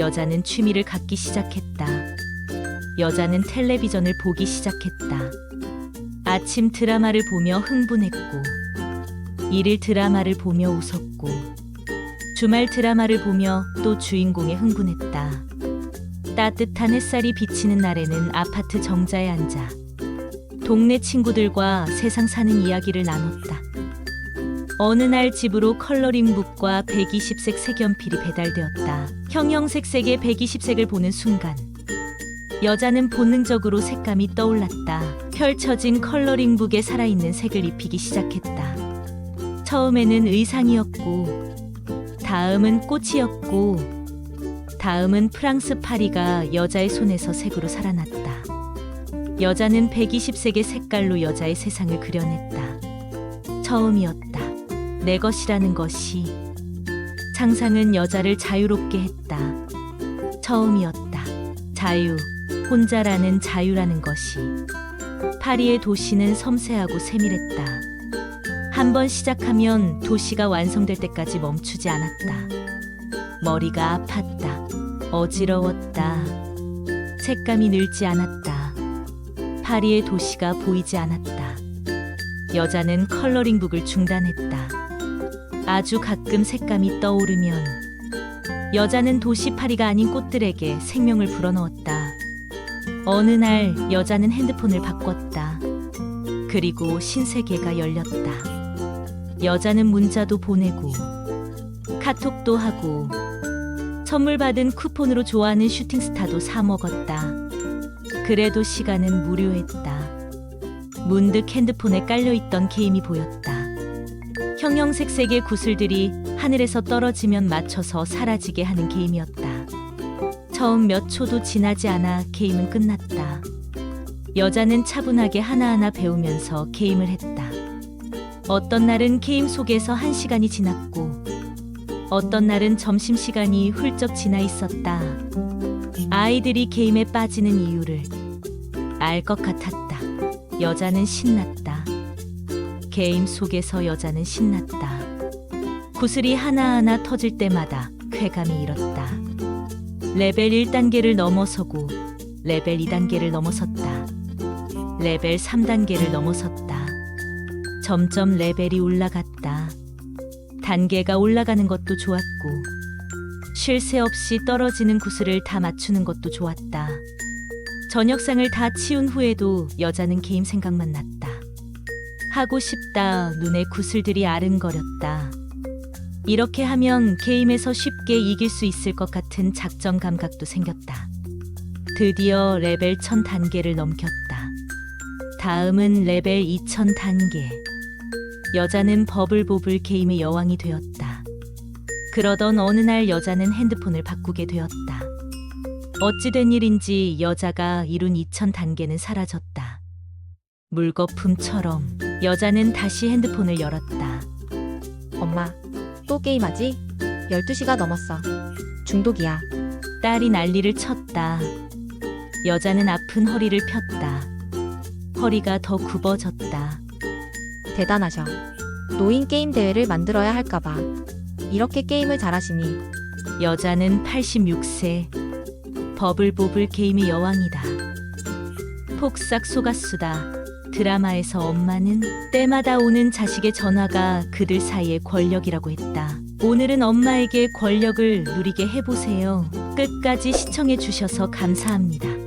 여자는 취미를 갖기 시작했다. 여자는 텔레비전을 보기 시작했다. 아침 드라마를 보며 흥분했고, 일일 드라마를 보며 웃었고, 주말 드라마를 보며 또 주인공에 흥분했다. 따뜻한 햇살이 비치는 날에는 아파트 정자에 앉아 동네 친구들과 세상 사는 이야기를 나눴다. 어느 날 집으로 컬러링북과 120색 색연필이 배달되었다. 형형색색의 120색을 보는 순간 여자는 본능적으로 색감이 떠올랐다. 펼쳐진 컬러링북에 살아있는 색을 입히기 시작했다. 처음에는 의상이었고 다음은 꽃이었고 다음은 프랑스 파리가 여자의 손에서 색으로 살아났다. 여자는 120색의 색깔로 여자의 세상을 그려냈다. 처음이었다. 내 것이라는 것이 상상은 여자를 자유롭게 했다. 처음이었다. 자유, 혼자라는 자유라는 것이 파리의 도시는 섬세하고 세밀했다. 한 번 시작하면 도시가 완성될 때까지 멈추지 않았다. 머리가 아팠다. 어지러웠다. 색감이 늘지 않았다. 파리의 도시가 보이지 않았다. 여자는 컬러링북을 중단했다. 아주 가끔 색감이 떠오르면 여자는 도시 파리가 아닌 꽃들에게 생명을 불어넣었다. 어느 날 여자는 핸드폰을 바꿨다. 그리고 신세계가 열렸다. 여자는 문자도 보내고 카톡도 하고 선물 받은 쿠폰으로 좋아하는 슈팅스타도 사 먹었다. 그래도 시간은 무료했다. 문득 핸드폰에 깔려있던 게임이 보였다. 형형색색의 구슬들이 하늘에서 떨어지면 맞춰서 사라지게 하는 게임이었다. 처음 몇 초도 지나지 않아 게임은 끝났다. 여자는 차분하게 하나하나 배우면서 게임을 했다. 어떤 날은 게임 속에서 한 시간이 지났고, 어떤 날은 점심시간이 훌쩍 지나 있었다. 아이들이 게임에 빠지는 이유를 알 것 같았다. 여자는 신났다. 게임 속에서 여자는 신났다. 구슬이 하나하나 터질 때마다 쾌감이 일었다. 레벨 1단계를 넘어서고 레벨 2단계를 넘어섰다. 레벨 3단계를 넘어섰다. 점점 레벨이 올라갔다. 단계가 올라가는 것도 좋았고, 쉴 새 없이 떨어지는 구슬을 다 맞추는 것도 좋았다. 저녁상을 다 치운 후에도 여자는 게임 생각만 났다. 하고 싶다. 눈에 구슬들이 아른거렸다. 이렇게 하면 게임에서 쉽게 이길 수 있을 것 같은 작전 감각도 생겼다. 드디어 레벨 1000 단계를 넘겼다. 다음은 레벨 2000 단계. 여자는 버블보블 게임의 여왕이 되었다. 그러던 어느 날 여자는 핸드폰을 바꾸게 되었다. 어찌된 일인지 여자가 이룬 2000 단계는 사라졌다. 물거품처럼 여자는 다시 핸드폰을 열었다. 엄마, 또 게임하지? 12시가 넘었어. 중독이야. 딸이 난리를 쳤다. 여자는 아픈 허리를 폈다. 허리가 더 굽어졌다. 대단하셔. 노인 게임 대회를 만들어야 할까봐. 이렇게 게임을 잘하시니 여자는 86세. 버블보블 게임의 여왕이다. 폭삭 속았수다. 드라마에서 엄마는 때마다 오는 자식의 전화가 그들 사이의 권력이라고 했다. 오늘은 엄마에게 권력을 누리게 해보세요. 끝까지 시청해 주셔서 감사합니다.